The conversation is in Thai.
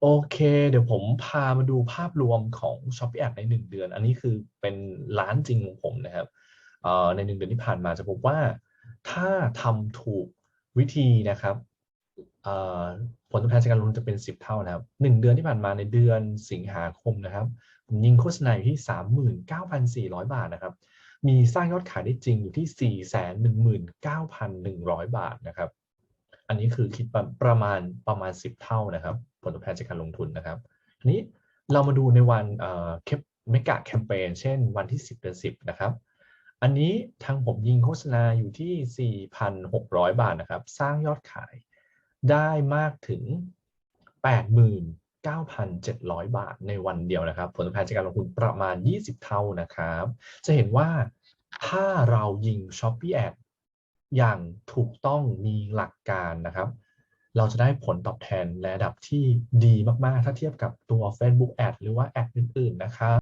โอเค เดี๋ยวผมพามาดูภาพรวมของ Shopee Ad ใน 1 เดือน อันนี้คือเป็นร้านจริงของผมนะครับเอ่อใน1เดือนที่ผ่านมาจะพบว่าถ้าทำถูกวิธีนะครับเอ่อผลตอบแทนจากการลงทุนจะเป็น 10 เท่านะครับ1เดือนที่ผ่านมาในเดือนสิงหาคมนะครับผมยิงโฆษณาอยู่ที่ 39,400 บาทนะครับ มีสร้างยอดขายได้จริงอยู่ที่ 419,100 บาทนะครับ อันนี้คือคิดประประมาณประมาณ 10 เท่านะครับ ผลตอบแทนจากการลงทุนนะครับทีนี้เรามาดูในวันเอ่อคปเมกะแคมเปญเช่นวันที่ 10เดือน10 นะครับ อันนี้ทางผมยิงโฆษณาอยู่ที่ 4,600 บาทนะครับ สร้างยอดขายได้มากถึง 89,700 บาทในวันเดียวนะครับ ผลตอบแทนจากการลงทุนประมาณ 20 เท่านะครับ จะเห็นว่าถ้าเรายิง Shopee Ad อ อย่างถูกต้องมีหลักการนะครับ เราจะได้ผลตอบแทนในระดับที่ดีมาก ๆ ถ้าเทียบกับตัว Facebook Ad หรือว่าแอดอื่น ๆ นะครับ